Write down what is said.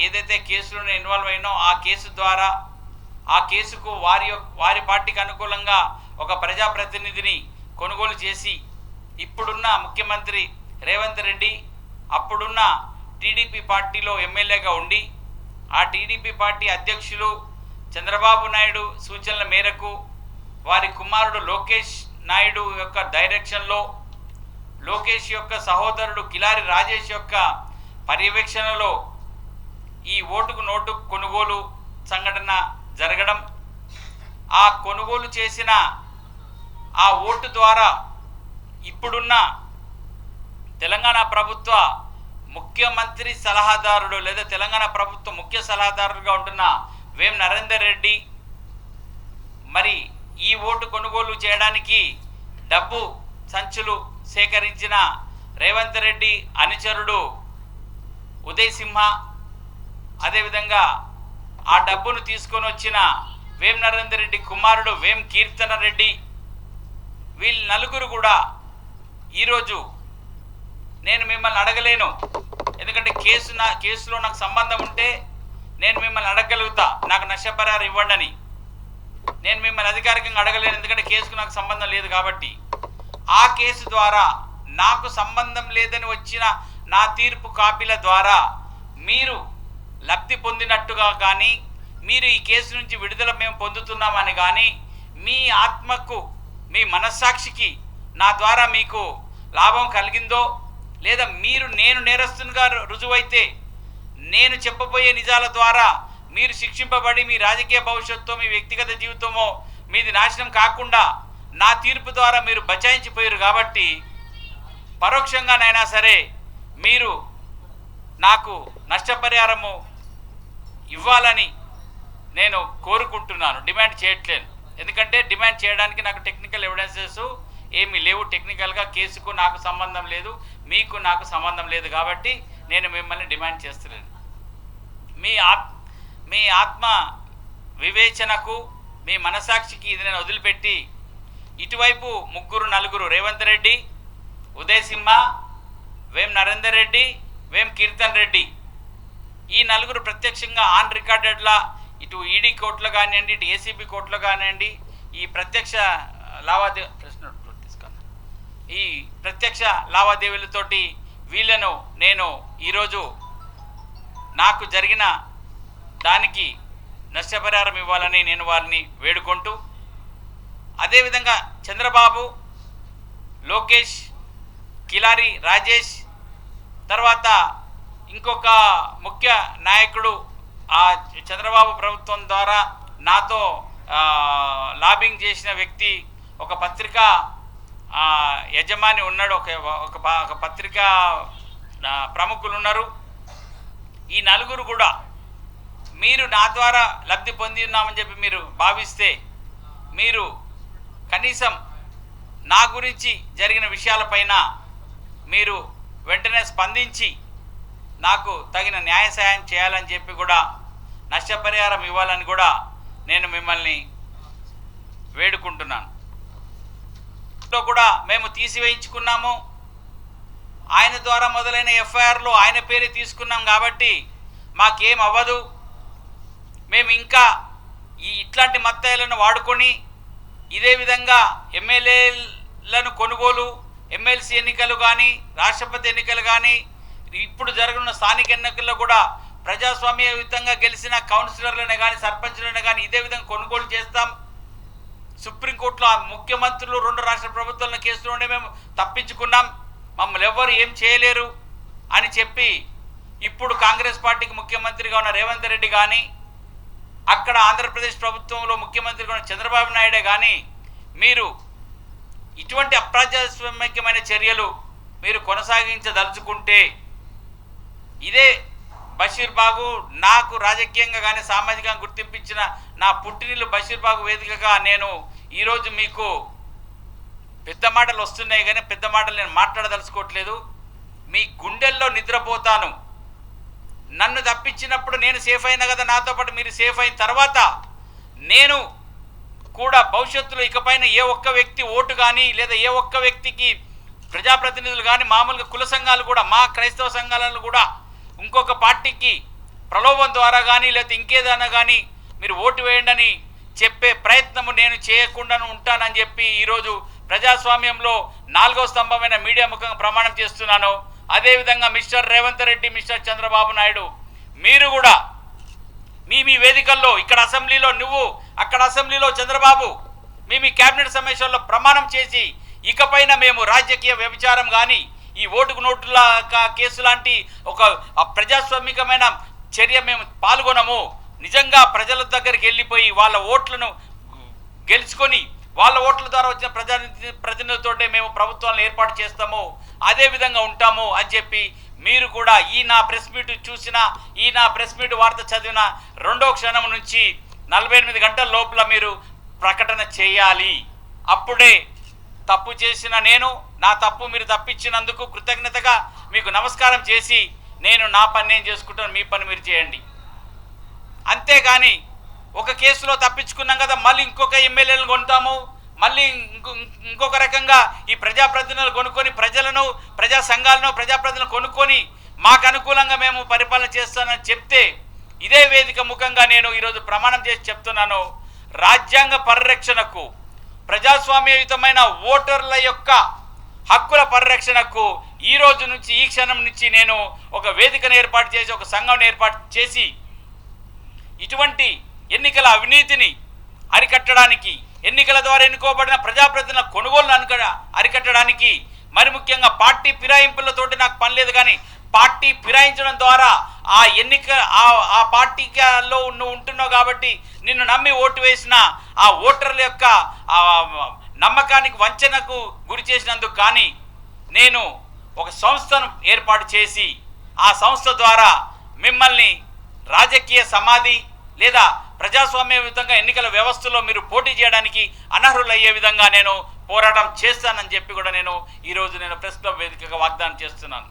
ఏదైతే కేసులో నేను ఇన్వాల్వ్ అయినో ఆ కేసు ద్వారా ఆ కేసుకు వారి యొక్క- వారి పార్టీకి అనుకూలంగా ఒక ప్రజాప్రతినిధిని కొనుగోలు చేసి ఇప్పుడున్న ముఖ్యమంత్రి రేవంత్ రెడ్డి అప్పుడున్న టీడీపీ పార్టీలో ఎమ్మెల్యేగా ఉండి ఆ టీడీపీ పార్టీ అధ్యక్షులు చంద్రబాబు నాయుడు సూచనల మేరకు వారి కుమారుడు లోకేష్ నాయుడు యొక్క డైరెక్షన్లో లోకేష్ యొక్క సహోదరుడు కిలారి రాజేష్ యొక్క పర్యవేక్షణలో ఈ ఓటుకు నోటు కొనుగోలు సంఘటన జరగడం ఆ కొనుగోలు చేసిన ఆ ఓటు ద్వారా ఇప్పుడున్న తెలంగాణ ప్రభుత్వ ముఖ్యమంత్రి సలహాదారుడు లేదా తెలంగాణ ప్రభుత్వ ముఖ్య సలహాదారుడుగా ఉంటున్న వేం నరేందర్ రెడ్డి మరి ఈ ఓటు కొనుగోలు చేయడానికి డబ్బు సంచులు సేకరించిన రేవంత్ రెడ్డి అనుచరుడు ఉదయ్ సింహ అదేవిధంగా ఆ డబ్బును తీసుకొని వచ్చిన వేం నరేందర్ రెడ్డి కుమారుడు వేం కీర్తన రెడ్డి వీళ్ళు నలుగురు కూడా ఈరోజు నేను మిమ్మల్ని అడగలేను. ఎందుకంటే కేసు నా కేసులో నాకు సంబంధం ఉంటే నేను మిమ్మల్ని అడగగలుగుతా. నాకు నష్టపరిహారం ఇవ్వండి అని. నేను మిమ్మల్ని అధికారికంగా అడగలేను. ఎందుకంటే కేసుకు నాకు సంబంధం లేదు కాబట్టి. ఆ కేసు ద్వారా నాకు సంబంధం లేదని వచ్చిన నా తీర్పు కాపీల ద్వారా మీరు లబ్ధి పొందినట్టుగా కానీ మీరు ఈ కేసు నుంచి విడుదల మేము పొందుతున్నామని కానీ మీ ఆత్మకు మీ మనస్సాక్షికి నా ద్వారా మీకు లాభం కలిగిందో లేదా మీరు నేను నేరస్తునిగా రుజువైతే నేను చెప్పబోయే నిజాల ద్వారా మీరు శిక్షింపబడి మీ రాజకీయ భవిష్యత్తు మీ వ్యక్తిగత జీవితమో మీది నాశనం కాకుండా నా తీర్పు ద్వారా మీరు బచాయించిపోయారు కాబట్టి పరోక్షంగానైనా సరే మీరు నాకు నష్టపరిహారము ఇవ్వాలని నేను కోరుకుంటున్నాను. డిమాండ్ చేయట్లేదు. ఎందుకంటే డిమాండ్ చేయడానికి నాకు టెక్నికల్ ఎవిడెన్సెస్ ఏమీ లేవు. టెక్నికల్గా కేసుకు నాకు సంబంధం లేదు మీకు నాకు సంబంధం లేదు కాబట్టి నేను మిమ్మల్ని డిమాండ్ చేస్తున్నాను. మీ ఆత్ మీ ఆత్మ వివేచనకు మీ మనసాక్షికి ఇది నేను వదిలిపెట్టి ఇటువైపు ముగ్గురు నలుగురు రేవంత్ రెడ్డి ఉదయ్ సింహ వేం నరేందర్ రెడ్డి వేం కీర్తన్ రెడ్డి ఈ నలుగురు ప్రత్యక్షంగా ఆన్ రికార్డెడ్లా ఇటు ఈడీ కోర్టులో కానివ్వండి ఇటు ఏసీబీ కోర్టులో కానివ్వండి ఈ ప్రత్యక్ష లావాదేవీ ప్రశ్న తీసుకున్నాను ఈ ప్రత్యక్ష లావాదేవీలతోటి వీళ్ళను నేను ఈరోజు నాకు జరిగిన దానికి నష్టపరిహారం ఇవ్వాలని నేను వారిని వేడుకుంటూ అదేవిధంగా చంద్రబాబు లోకేష్ కిలారి రాజేష్ తర్వాత ఇంకొక ముఖ్య నాయకుడు ఆ చంద్రబాబు ప్రభుత్వం ద్వారా నాతో లాబింగ్ చేసిన వ్యక్తి ఒక పత్రిక యజమాని ఉన్నాడు ఒక ఒక ఒక పత్రిక ప్రముఖులు ఉన్నారు. ఈ నలుగురు కూడా మీరు నా ద్వారా లబ్ధి పొంది ఉన్నామని చెప్పి మీరు భావిస్తే మీరు కనీసం నా గురించి జరిగిన విషయాలపైన మీరు వెంటనే స్పందించి నాకు తగిన న్యాయ సహాయం చేయాలని చెప్పి కూడా నష్టపరిహారం ఇవ్వాలని కూడా నేను మిమ్మల్ని వేడుకుంటున్నాను. లో కూడా మేము తీసివేయించుకున్నాము. ఆయన ద్వారా మొదలైన ఎఫ్ఐఆర్లో ఆయన పేరే తీసుకున్నాం కాబట్టి మాకేం అవ్వదు. మేము ఇంకా ఈ ఇట్లాంటి మత్తాయిలను వాడుకొని ఇదే విధంగా ఎమ్మెల్యేలను కొనుగోలు ఎమ్మెల్సీ ఎన్నికలు కానీ రాష్ట్రపతి ఎన్నికలు కానీ ఇప్పుడు జరగనున్న స్థానిక ఎన్నికల్లో కూడా ప్రజాస్వామ్యయుతంగా గెలిచిన కౌన్సిలర్లను కానీ సర్పంచ్లను కానీ ఇదే విధంగా కొనుగోలు చేస్తాం. సుప్రీంకోర్టులో ముఖ్యమంత్రులు రెండు రాష్ట్ర ప్రభుత్వాల కేసులో ఉండే మేము తప్పించుకున్నాం. మమ్మల్ని ఎవ్వరు ఏం చేయలేరు అని చెప్పి ఇప్పుడు కాంగ్రెస్ పార్టీకి ముఖ్యమంత్రిగా ఉన్న రేవంత్ రెడ్డి కానీ అక్కడ ఆంధ్రప్రదేశ్ ప్రభుత్వంలో ముఖ్యమంత్రిగా ఉన్న చంద్రబాబు నాయుడే కానీ మీరు ఇటువంటి అప్రజాస్వామ్యమైన చర్యలు మీరు కొనసాగించదలుచుకుంటే ఇదే బషీర్ బాగు నాకు రాజకీయంగా కానీ సామాజికంగా గుర్తింపించిన నా పుట్టినిల్లు బషీర్ బాగు వేదికగా నేను ఈరోజు మీకు పెద్ద మాటలు వస్తున్నాయి కానీ పెద్ద మాటలు నేను మాట్లాడదలుచుకోవట్లేదు. మీ గుండెల్లో నిద్రపోతాను. నన్ను తప్పించినప్పుడు నేను సేఫ్ అయినా కదా నాతో పాటు మీరు సేఫ్ అయిన తర్వాత నేను కూడా భవిష్యత్తులో ఇకపైన ఏ ఒక్క వ్యక్తి ఓటు కానీ లేదా ఏ ఒక్క వ్యక్తికి ప్రజాప్రతినిధులు కానీ మామూలుగా కుల సంఘాలు కూడా మా క్రైస్తవ సంఘాలను కూడా ఇంకొక పార్టీకి ప్రలోభం ద్వారా కానీ లేకపోతే ఇంకేదైనా కానీ మీరు ఓటు వేయండి అని చెప్పే ప్రయత్నము నేను చేయకుండా ఉంటానని చెప్పి ఈరోజు ప్రజాస్వామ్యంలో నాలుగో స్తంభమైన మీడియా ముఖంగా ప్రమాణం చేస్తున్నాను. అదేవిధంగా మిస్టర్ రేవంత్ రెడ్డి మిస్టర్ చంద్రబాబు నాయుడు మీరు కూడా మీ మీ వేదికల్లో ఇక్కడ అసెంబ్లీలో నువ్వు అక్కడ అసెంబ్లీలో చంద్రబాబు మీ మీ కేబినెట్ సమావేశాల్లో ప్రమాణం చేసి ఇకపైన మేము రాజకీయ వ్యభిచారం కానీ ఈ ఓటుకు నోట్ల కేసు లాంటి ఒక ప్రజాస్వామికమైన చర్య మేము పాల్గొనము. నిజంగా ప్రజల దగ్గరికి వెళ్ళిపోయి వాళ్ళ ఓట్లను గెలుచుకొని వాళ్ళ ఓట్ల ద్వారా వచ్చిన ప్రజానిధి ప్రతినిధులతోటే మేము ప్రభుత్వాలను ఏర్పాటు చేస్తాము. అదే విధంగా ఉంటాము అని చెప్పి మీరు కూడా ఈ నా ప్రెస్ మీట్ చూసిన ఈ నా ప్రెస్ మీట్ వార్త చదివిన రెండో క్షణం నుంచి నలభై ఎనిమిది గంటల లోపల మీరు ప్రకటన చేయాలి. అప్పుడే తప్పు చేసిన నేను నా తప్పు మీరు తప్పించినందుకు కృతజ్ఞతగా మీకు నమస్కారం చేసి నేను నా పని నేను చేసుకుంటాను మీ పని మీరు చేయండి. అంతేగాని ఒక కేసులో తప్పించుకున్నాం కదా మళ్ళీ ఇంకొక ఎమ్మెల్యేలను కొంటాము మళ్ళీ ఇంకొక రకంగా ఈ ప్రజాప్రతినిధులు కొనుక్కొని ప్రజలను ప్రజా సంఘాలను ప్రజాప్రతినిధులను కొనుక్కొని మాకు అనుకూలంగా మేము పరిపాలన చేస్తానని చెప్తే ఇదే వేదిక ముఖంగా నేను ఈరోజు ప్రమాణం చేసి చెప్తున్నాను. రాజ్యాంగ పరిరక్షణకు ప్రజాస్వామ్యయుతమైన ఓటర్ల యొక్క హక్కుల పరిరక్షణకు ఈ రోజు నుంచి ఈ క్షణం నుంచి నేను ఒక వేదికను ఏర్పాటు చేసి ఒక సంఘం ఏర్పాటు చేసి ఇటువంటి ఎన్నికల అవినీతిని అరికట్టడానికి ఎన్నికల ద్వారా ఎన్నుకోబడిన ప్రజాప్రతినిధుల కొనుగోలును అనుక అరికట్టడానికి మరి ముఖ్యంగా పార్టీ ఫిరాయింపులతోటి నాకు పని లేదు కానీ పార్టీ ఫిరాయించడం ద్వారా ఆ ఎన్నిక ఆ ఆ పార్టీలో నువ్వు ఉంటున్నావు కాబట్టి నిన్ను నమ్మి ఓటు వేసిన ఆ ఓటర్ల యొక్క నమ్మకానికి వంచనకు గురి చేసినందుకు కానీ నేను ఒక సంస్థను ఏర్పాటు చేసి ఆ సంస్థ ద్వారా మిమ్మల్ని రాజకీయ సమాధి లేదా ప్రజాస్వామ్యయుతంగా ఎన్నికల వ్యవస్థలో మీరు పోటీ చేయడానికి అనర్హులయ్యే విధంగా నేను పోరాటం చేస్తానని చెప్పి కూడా నేను ఈరోజు నేను ప్రెస్ క్లబ్ వేదికగా వాగ్దానం చేస్తున్నాను.